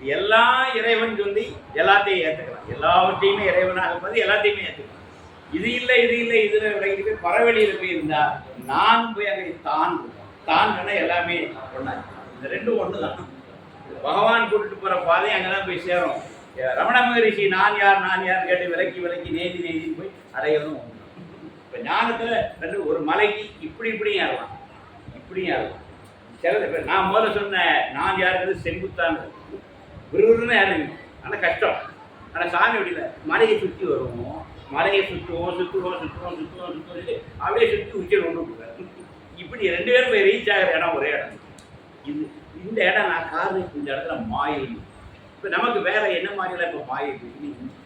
எல்லா எல்லாம் இறைவன் சொல்லி எல்லாத்தையும் ஏற்றுக்கலாம் எல்லாவற்றையுமே இறைவனாக இருப்பது எல்லாத்தையுமே ஏற்றுக்கலாம் இது இல்லை இது இல்லை இதில் விலகிட்டு போய் பறவெளியில் போயிருந்தா நான் போய் அங்கே தான் தான் எல்லாமே ஒன்றா இந்த ரெண்டும் ஒன்று தான் பகவான் கூட்டிட்டு போகிற பாதையை அங்கே தான் போய் சேரும். ரமண மகரிஷி நான் யார் நான் யார் கேட்டு விலக்கி விலக்கி நேதி நேதி போய் அடையதும் ஒன்று இப்போ ஞானத்தில் ரெண்டு ஒரு மலைக்கு இப்படி இப்படியும் ஏறலாம். இப்படியும் ஏறலாம். சில இப்போ நான் முதல்ல சொன்ன நான் யாருங்கிறது செங்குத்தான் விறுவிறுன்னு யாருங்க ஆனால் கஷ்டம். ஆனால் சாமி அப்படி இல்லை மலையை சுற்றி வருவோம். மலையை சுற்றுவோம் சுற்றுவோம் சுற்றுவோம் சுற்றுவோம் சுற்றுவோம் அப்படியே சுற்றி உச்சியில் கொண்டு போகிறார் இப்படி ரெண்டு பேரும் போய் ரீச் ஆகிற இடம் ஒரே இடம். இது இந்த இடம் நான் காரணம் இந்த இடத்துல மாயை. இப்போ நமக்கு வேற என்ன மாதிரிலாம் இப்போ மாயை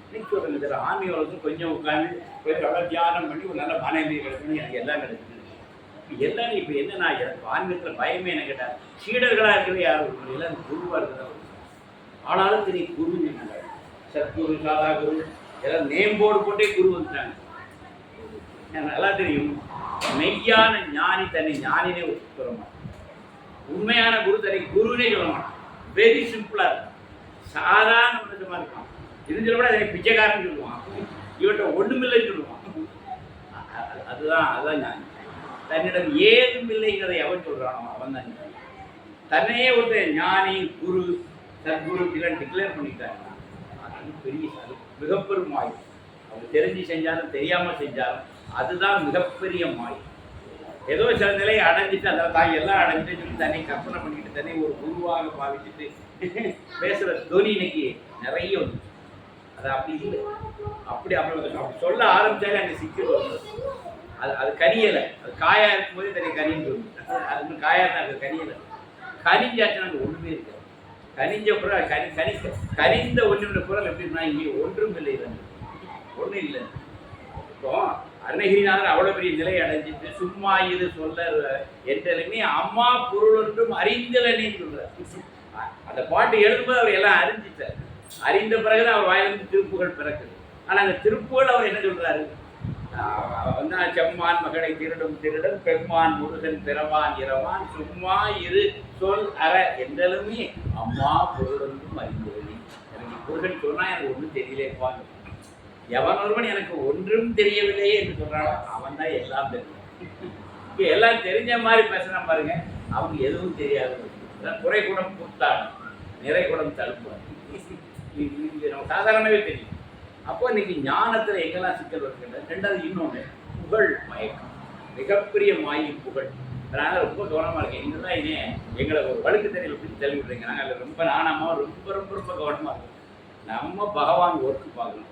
இன்னைக்கு ஒரு சொல்லுங்க சார் கொஞ்சம் உட்காந்து கொஞ்சம் நல்லா தியானம் பண்ணி ஒரு நல்ல மனைவி கிடைக்கணும் எனக்கு எல்லாம் கிடைக்குது. இப்போ எல்லாரும் இப்போ என்ன நான் எனக்கு ஆன்மீகத்தில் பயமே என்ன கேட்டால் சீடர்களாக இருக்கிறது யாரும் இல்லை எல்லாரும் குருவாக இருக்கிறதா ஆனாலும் தெரியும் குரு என்ன சத்குரு சாதா குரு எல்லாம் நேம் போர்டு போட்டே குரு வந்துட்டாங்க. எனக்கு நல்லா தெரியும். மெய்யான ஞானி தன்னை ஞானினே சொல்ல மாட்டான். உண்மையான குரு தன்னை குருனே சொல்ல மாட்டான். வெரி சிம்பிளா இருக்கும். சாதாரண மனுஷமா இருக்கான் இருந்தாலும் கூட அதை பிச்சைக்காரன் சொல்லுவான். இவன்ட்ட ஒண்ணுமில்லைன்னு சொல்லுவான். அதுதான் அதுதான் ஞானி. தன்னிடம் ஏதும் இல்லைங்கிறதை எவன் சொல்றானோ. அவன் தான் ஞானி. தன்னையே ஒருத்தன் ஞானி குரு சத்குரு இதெல்லாம் டிக்ளேர் பண்ணிட்டாங்க அது பெரிய அது மிகப்பெரும் மாய் அவங்க தெரிஞ்சு செஞ்சாலும் தெரியாமல் செஞ்சாலும் அதுதான் மிகப்பெரிய மாய். ஏதோ சில நிலையை அடைஞ்சிட்டு அதில் தாய் எல்லாம் அடைஞ்சிட்டு சொல்லி தன்னை கற்பனை பண்ணிக்கிட்டு தன்னை ஒரு குருவாக பாவிச்சுட்டு பேசுகிற துணி இன்னைக்கு நிறைய வந்து அது அப்படி இல்லை. அப்படி அப்படி அப்படி சொல்ல ஆரம்பிச்சாலே அங்கே சிக்கல் அது அது கனியலை. அது காயா இருக்கும்போதே தன்னை கனின்னு சொல்லுது அது இன்னும் காயா தான் அது கனியலை. கனிஞ்சாச்சுன்னா அங்கே ஒன்றுமே இருக்கு கனிஞ்ச குரல் கனி கனி கனிந்த ஒன்றுன்ற குரல் எப்படின்னா இங்கே ஒன்றும் இல்லை ஒன்றும் இல்லை. இப்போ அருணகிரிநாதர் அவ்வளவு பெரிய நிலை அடைஞ்சிட்டு சும்மா இது சொல்ல என்றாலுமே அம்மா பொருள் ஒன்றும் அறிந்தலன்னு சொல்றார். அந்த பாட்டு எழுதும்போது அவர் எல்லாம் அறிஞ்சிட்டார். அறிந்த பிறகுதான் அவர் வாயிலிருந்து திருப்புகள் பிறக்குது. ஆனால் அந்த திருப்புகள் அவர் என்ன சொல்றாரு? செம்மான் மகளை திருடும் திருடன் பெம்மான் முருகன் பிறவான் இரவான் சும்மா இரு சொல் அற என்றாலுமே அம்மா பொருளும் ஒன்றும் எனக்கு முருகன் சொன்னா எனக்கு ஒன்றும் தெரியலேப்பான் எவன் ஒருவன் எனக்கு ஒன்றும் தெரியவில்லையே என்று சொல்றானோ அவன் தான் எல்லாம் தெரியும். இப்போ எல்லாம் தெரிஞ்ச மாதிரி பேசுகிறான் பாருங்க அவங்க எதுவும் தெரியாது. குறை குணம் கூத்தாடும் நிறை குணம் தடுப்பான் இது நம்ம தெரியும். அப்போ இன்னைக்கு ஞானத்தில் எங்கெல்லாம் சிக்கல் வருகின்றது ரெண்டாவது இன்னொன்று புகழ் மயக்கம். மிகப்பெரிய மாயி புகழ். அதனால ரொம்ப கவனமாக இருக்கேன். இங்கே தான் இனே எங்களை ஒரு வழுக்கு தெரியல பிடிச்சி தள்ளி விடுறீங்க. நாங்கள் அதில் ரொம்ப நாணமாக ரொம்ப ரொம்ப ரொம்ப கவனமாக இருக்கும். நம்ம பகவான் ஒர்க்கு பார்க்கணும்.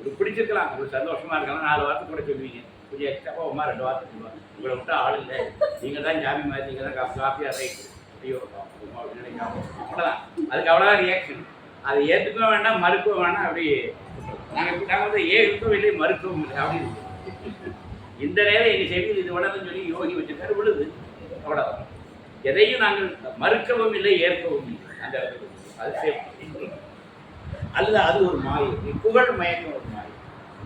ஒரு பிடிச்சிருக்கலாம். ஒரு சந்தோஷமாக இருக்கலாம். நாலு வார்த்தை கூட சொல்லுவீங்க. கொஞ்சம் எக்ஸ்ட்ரா உமா ரெண்டு வார்த்தை சொல்லுவாங்க. உங்களை விட்டு ஆள் இல்லை. நீங்கள் தான் ஜாமி மாதிரி நீங்கள் தான் காஃபி காஃபியாக ரைட் ஐயோ அப்படின்னு நினைக்காம. அவ்வளோதான் அதுக்கு அவ்வளோதான் ரியாக்ஷன் அதை ஏற்றுக்கவும் வேண்டாம் மறுக்கவும் வேண்டாம் அப்படி நாங்கள் இப்படி நாங்கள் வந்து ஏற்கவும் இல்லை மறுக்கவும் இல்லை அப்படின்னு இந்த நேரம் எங்கள் செவியில் இது வளரும் சொல்லி யோகி வச்சிருக்காரு விழுது. அவ்வளோதான் எதையும் நாங்கள் மறுக்கவும் இல்லை ஏற்கவும் இல்லை. அந்த அது அல்லது அது ஒரு மாயை. புகழ் மயக்கம் ஒரு மாயை.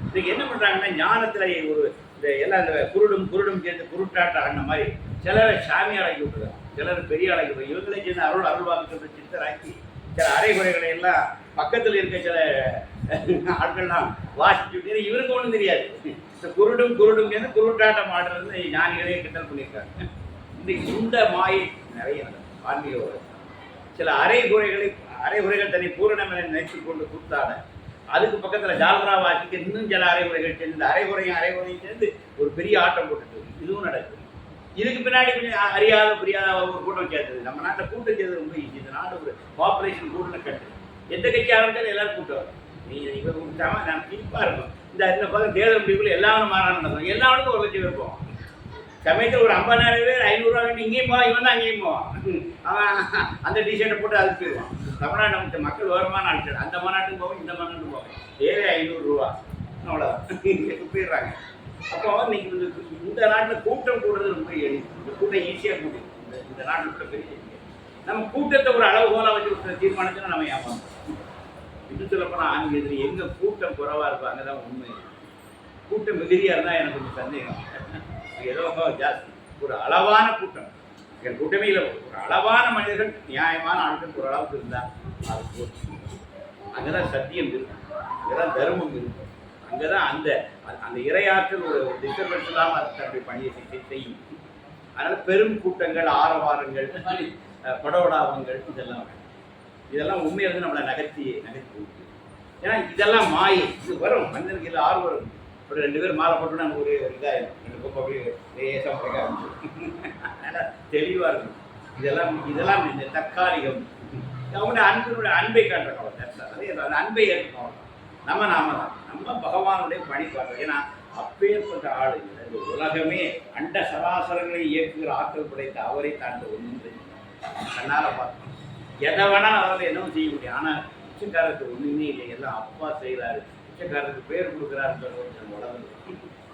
இதுக்கு என்ன பண்ணுறாங்கன்னா ஞானத்துல ஒரு இந்த எல்லாம் இந்த குருடும் குருடும் சேர்ந்து குருட்டாட்டம் ஆடின மாதிரி சிலரை சாமி அழைக்கி விட்டுருக்காங்க. சிலர் பெரிய அழைக்கி விட்டு இவங்களே சேர்ந்து அருள் அருள்வாக்கு சொல்ற சித்தராக்கி சில அரைகுறைகளை எல்லாம் பக்கத்தில் இருக்க சில ஆட்கள்லாம் வாசிச்சுட்டு இவருக்கு ஒன்றும் தெரியாது. இந்த குருடும் குருடும் சேர்ந்து குருட்டாட்டம் ஆடுறது ஞானிகளே கிண்டல் பண்ணியிருக்காங்க. இந்த இந்த மாயை நிறைய ஆன்மீக சில அரைகுறைகளை அரைகுறைகள் தன்னை பூரணம் என கொண்டு கூத்தாட அதுக்கு பக்கத்தில் ஜால்ரா வாசிக்க இன்னும் சில அரைகுறைகள் சேர்ந்து இந்த அரைகுறையும் அரைகுறையும் சேர்ந்து ஒரு பெரிய ஆட்டம் போட்டுட்டு இதுவும் நடக்குது. இதுக்கு பின்னாடி கொஞ்சம் அறியாத புரியாத ஒரு கூட்டம் சேர்த்தது நம்ம நாட்டில் கூட்டம் சேர்த்தது ரொம்ப ஈஸி இந்த நாடு ஒரு பாப்புலேஷன் கூட்டம் கட்டு எந்த கட்சி ஆரம்பிச்சாலும் எல்லாரும் கூட்டம் வரும். நீங்க இவங்க கூப்பிட்டாம நான் சிரிப்பா இருக்கும். இந்த இந்த பக்கம் தேர்தல் முடிவுக்குள்ள எல்லாரும் மாறான நடக்கும். எல்லாருக்கும் ஒரு லட்சம் பேர் போவோம். சமயத்தில் ஒரு ஐம்பதாயிரம் பேர் ஐநூறுரூவா வேண்டி இங்கேயும் போவான் இவன் தான் அங்கேயும் போவான். அவன் அந்த டிஷர்ட்டை போட்டு அது போயிடுவான் தமிழ்நாடு நமக்கு மக்கள் ஓரமான ஆட்கள் அந்த மாநாட்டுக்கு போவோம் இந்த மாநாட்டுக்கு போவோம். ஏழு ஐநூறுரூவா அவ்வளோதான் போயிடுறாங்க. அப்போ இன்னைக்கு இந்த நாட்டில் கூட்டம் கூடுறது ரொம்ப எளிது. இந்த கூட்டம் ஈஸியாக கூடும் இந்த இந்த நாட்டில் கூட பெரிய நம்ம கூட்டத்தை ஒரு அளவுகோலாக வச்சு ஒரு தீர்மானத்தில் நம்ம ஏமாந்தோம் இன்னும் சொல்லப்போனால் ஆங்கிலத்தில் எங்கே கூட்டம் குறைவாக இருக்கோ அங்கே தான் உண்மை. கூட்டம் மிகுதியாக இருந்தால் எனக்கு கொஞ்சம் சந்தேகம். ஏதோ ஜாஸ்தி. ஒரு அளவான கூட்டம். என் கூட்டமே இல்லை. ஒரு அளவான மனிதர்கள் நியாயமான ஆட்கள் ஒரு அளவுக்கு இருந்தால் அது போச்சு அங்கே தான் சத்தியம் இருக்கும் அங்கே தான் தர்மம் இருக்கும் அங்கே தான் அந்த அந்த இரையாற்றல் ஒரு டிஸ்டர்பன்ஸ் இல்லாமல் அது தன்னுடைய பணியை செய்ய செய்யும். அதனால் பெரும் கூட்டங்கள் ஆரவாரங்கள் அஹ், படோடாபங்கள் இதெல்லாம் இதெல்லாம் உண்மையிலிருந்து நம்மளை நகர்த்தி நகர்த்தி ஏன்னா இதெல்லாம் மாயை. இது வரும். மனிதனுக்கு இது ஆர்வம் ஒரு ரெண்டு பேர் மாலை போட்டோன்னா நமக்கு ஒரு இதாகிடும் ரெண்டு பக்கம் அப்படியே லேசாக பிடிக்க ஆரம்பிச்சிடும் தெளிவாக இருக்கும். இதெல்லாம் இதெல்லாம் இந்த தற்காலிகம். அவங்க அன்பினுடைய அன்பை காட்டுற கவலை அந்த அன்பை ஏற்கணும் நம்ம நாம தான். நம்ம பகவானுடைய பணி பார்க்கணும் ஏன்னா அப்பேற்பட்ட ஆள் இந்த உலகமே அண்ட சராசரங்களை இயக்குகிற ஆற்றல் படைத்த அவரை தாண்ட ஒன்று. கண்ணால பார்க்கணும். எதை வேணாலும் அவரால் என்னவும் செய்ய முடியும். ஆனால் பிச்சைக்காரருக்கு ஒன்றுமே இல்லை எல்லாம் அப்பா செய்கிறாரு பிச்சைக்காரருக்கு பேர் கொடுக்குறாருன்ற ஒரு வளர்ந்து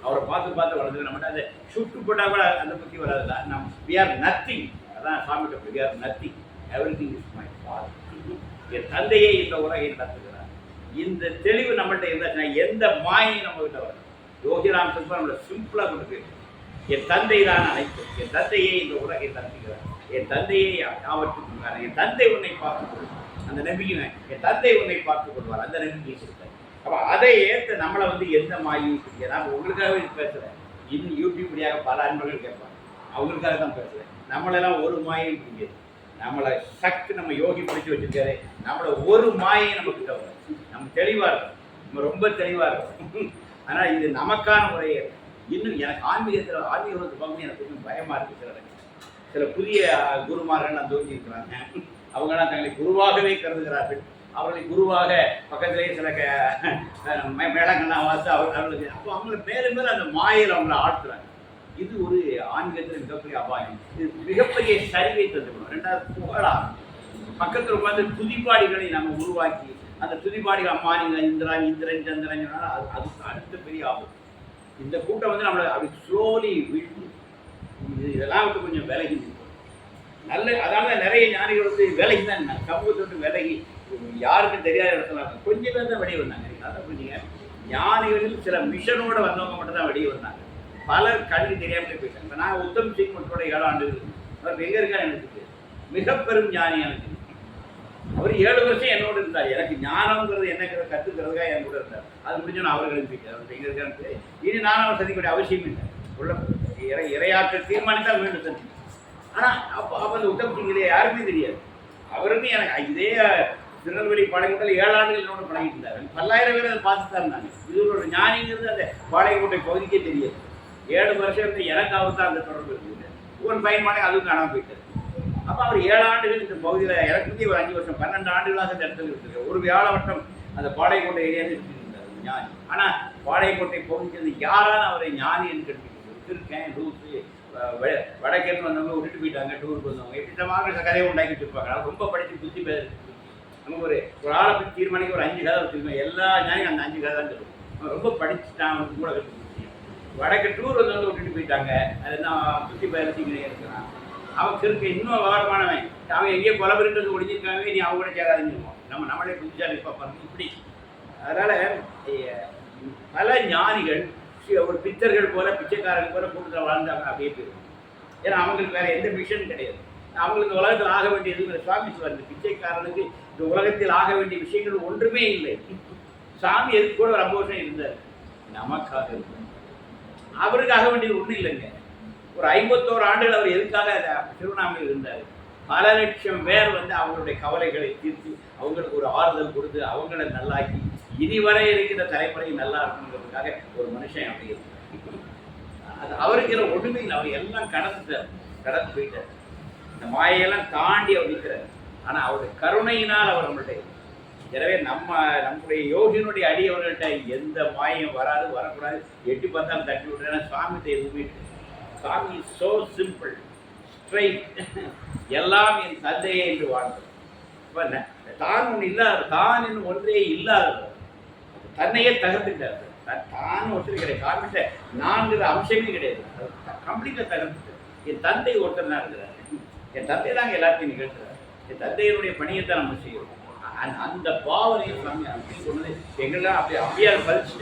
அவரை பார்த்து பார்த்து வளர்ந்து நம்ம அதை சுட்டு போட்டால் கூட அந்த பற்றி வராதுல்ல நம் வி ஆர் நத்திங் அதான் சாமி we are nothing everything is my father என் தந்தையே இந்த உலகை நடத்துகிறார். இந்த தெளிவு நம்மள்கிட்ட இருந்தாச்சுன்னா எந்த மாயையும் நம்ம கிட்ட வரும் யோகிராம் சத்மா நம்மளை சிம்பிளாக கொடுக்கு என் தந்தை தான் அனைத்தும் என் தந்தையே இந்த உலகை நடத்துகிறார் என் தந்தையை ஆவற்றுக்கிறார் என் தந்தை உன்னை பார்த்துக் கொள்வார். அந்த நம்பிக்கை என் தந்தை உன்னை பார்த்துக் கொள்வார். அந்த நம்பிக்கை கொடுத்தார். அப்போ அதை ஏற்று நம்மளை வந்து எந்த மாயும் பிடிக்க நான் உங்களுக்காகவே பேசுகிறேன் இன்னும் யூடியூப் வழியாக பல அன்பர்கள் கேட்பாங்க. அவங்களுக்காக தான் பேசுகிறேன் நம்மளெல்லாம் ஒரு மாயும் பிடிக்காது. நம்மளை சக்தி நம்ம யோகி பிடிச்சி வச்சிருக்காரு. நம்மளை ஒரு மாயை நம்ம கிட்ட வரும் நம்ம தெளிவாக இருக்கும் நம்ம ரொம்ப தெளிவாக இருக்கும் ஆனால் இது நமக்கான முறையே இன்னும் எனக்கு ஆன்மீகத்தில் ஆன்மீகத்தை பகுதி எனக்கு கொஞ்சம் பயமாக இருக்குது சில சில புதிய குருமார்கள் நான் தோன்றி இருக்கிறாங்க. அவங்கெல்லாம் தங்களை குருவாகவே கருதுகிறார்கள். அவர்களை குருவாக பக்கத்திலேயே சில க மேடங்கள்லாம் மேளங்கள்லாம் வாசி அவர் அவர்களுக்கு அப்போ அவங்களை மேலும் மேலும் அந்த மாயில் அவங்கள ஆழ்த்துறாங்க. இது ஒரு ஆன்மீகத்தில் மிகப்பெரிய அபாயம். இது மிகப்பெரிய சரிவை தந்துக்கணும். ரெண்டாவது புகழா பக்கத்தில் உட்காந்து துதிப்பாடிகளை நம்ம உருவாக்கி அந்த துதிப்பாடிகள் அம்மா நீங்கள் இந்திரா இந்திரன் சந்திரன் அது அதுக்கு அடுத்த பெரிய ஆபத்து இந்த கூட்டம் வந்து நம்மளை அப்படி ஸ்லோலி வீழ்த்து இதெல்லாம் விட்டு கொஞ்சம் விலகி நல்ல அதனால நிறைய ஞானிகள் வந்து விலகி தான் சமூகத்தை விட்டு விலகி யாருக்கும் தெரியாத இடத்துல கொஞ்சம் பேர் தான் வெளியே வந்தாங்க. அதான் புரிஞ்சுங்க. ஞானிகளில் சில மிஷனோட வந்தவங்க மட்டும் தான் வெளியே வந்தாங்க. பலர் கல்வி தெரியாமலே போயிட்டாங்க. நான் உத்தம் சிங் மட்டும் ஏழு ஆண்டுகள் அவர் எங்கே இருக்காரு எனக்கு மிக பெரும் ஞானி எனக்கு. அவர் ஏழு வருஷம் என்னோட இருந்தார். எனக்கு ஞானம்ங்கிறது என்னங்கிறத கற்றுக்கிறதுக்காக என் கூட இருந்தார். அது முடிஞ்சோன்னு அவர் எழுப்பிட்டார் அவர் எங்க இனி நானும் அவர் சந்திக்க வேண்டிய அவசியம் இல்லை. உள்ள இறை இரையாற்ற தீர்மானித்தால் மீண்டும் சந்திக்கும் ஆனால் அப்போ அப்போ அந்த உத்தம் சிங்கிலே யாருக்குமே தெரியாது. அவருமே எனக்கு இதே திருநெல்வேலி பாளையங்கோட்டையில் ஏழு ஆண்டுகள் என்னோட பழகிட்டு இருந்தார். பல்லாயிரம் பேர் அதை பார்த்து தான் இருந்தாங்க. இது ஒரு ஞானிங்கிறது அந்த பாளையங்கோட்டை பகுதிக்கே தெரியாது. ஏழு வருஷம் எனக்கு அவர் தான் அந்த தொடர்பு இருந்தது. ஒரு பையன் மாடை அதுவும் காணாமல் போயிட்டார் அப்போ அவர் ஏழு ஆண்டுகள் இந்த பகுதியில் இறக்குறதே ஒரு அஞ்சு வருஷம் பன்னெண்டு ஆண்டுகளாக இந்த இடத்துல இருக்குது. ஒரு வியாழவட்டம் அந்த பாளையங்கோட்டை ஏரியாவில் இருந்திருந்தார் ஞானி. ஆனால் பாளையங்கோட்டை பகுதிக்கு யாரான அவரை ஞானி என்று கேட்டு இருக்கேன் லூசு வடக்கேன்னு வந்தவங்க விட்டுட்டு போயிட்டாங்க டூருக்கு வந்தவங்க. இப்படி இந்த மாதிரி கதையை உண்டாக்கிட்டு இருப்பாங்க ரொம்ப படித்து புத்தி பேர். நமக்கு ஒரு ஒரு ஆளை பற்றி தீர்மானிக்க ஒரு அஞ்சு கதை வச்சுருக்கோம். எல்லா ஞானியும் அந்த அஞ்சு கதை தான் சொல்லுவோம் ரொம்ப படிச்சுட்டான் கூட வடக்கு டூர் வந்தவங்க விட்டுட்டு போயிட்டாங்க. அது நான் புத்தி பயிற்சி இருக்கிறான். அவன் கிறுக்கு இன்னும் விவரமானவன் அவன் எங்கேயோ கொலபரின்றது ஒழிஞ்சிருக்காங்க நீ அவங்க கூட சேராதுன்னு நம்ம நம்மளே புத்திசாலி பார்ப்பாங்க இப்படி. அதனால் பல ஞானிகள் ஒரு பித்தர்கள் போல பிச்சைக்காரர்கள் போல கூட்டத்தில் வாழ்ந்தாங்க அப்படியே போயிருக்கும் ஏன்னா அவங்களுக்கு வேறு எந்த மிஷன் கிடையாது. அவங்களுக்கு இந்த உலகத்தில் ஆக வேண்டியது சுவாமி சொல்வார் இந்த பிச்சைக்காரனுக்கு இந்த உலகத்தில் ஆக வேண்டிய விஷயங்கள் ஒன்றுமே இல்லை. சாமி எதுக்கு கூட ஒரு ஐம்பது வருஷம் இருந்தார். நமக்காக இருக்கும் அவருக்கு ஆக வேண்டியது ஒன்றும் இல்லைங்க. ஒரு ஐம்பத்தோரு ஆண்டுகள் அவர் எதுக்காக திருவண்ணாமலையில் இருந்தார்? பல லட்சம் பேர் வந்து அவங்களுடைய கவலைகளை தீர்த்து அவங்களுக்கு ஒரு ஆறுதல் கொடுத்து அவங்கள நல்லாக்கி இனி இருக்கிற தலைமுறை நல்லா இருக்கணுங்கிறதுக்காக ஒரு மனுஷன் அப்படி அது அவருக்கு எல்லாம் ஒன்றுமே இல்லை. அவர் எல்லாம் கடந்துட்டார் கடந்து போயிட்டார். இந்த மாயையெல்லாம் தாண்டி அவர் இருக்கிறார் ஆனால் அவருடைய கருணையினால் அவர் நம்மளுடைய எனவே நம்ம நம்முடைய யோகினுடைய அடியவர்கள்ட்ட எந்த மாயம் வராது வரக்கூடாது. எட்டி பார்த்தாலும் தட்டி விட்டுறேன் சுவாமிகிட்ட எதுவுமே சாமி சோ சிம்பிள் ஸ்ட்ரைட் எல்லாம் என் தந்தையே என்று வாழ்ந்தது தான் ஒன்று இல்லாத தான் என்று ஒன்றே இல்லாத தன்னையே தகர்த்துட்டார் தான் ஒருத்தர் கிடையாது. காமிட்ட நான்கிற அம்சமே கிடையாது. கம்ப்ளீட்டாக தகர்த்துட்டு என் தந்தை ஒருத்தர் தான் இருக்கிறார். என் தந்தை தாங்க எல்லாத்தையும் நிகழ்த்துறாரு. என் தந்தையினுடைய பணியை தான் நம்ம செய்யணும் அந்த- அந்த பாவனையை சாமி அப்படி சொன்னது எங்கெல்லாம் அப்படி அப்படியே பதிச்சு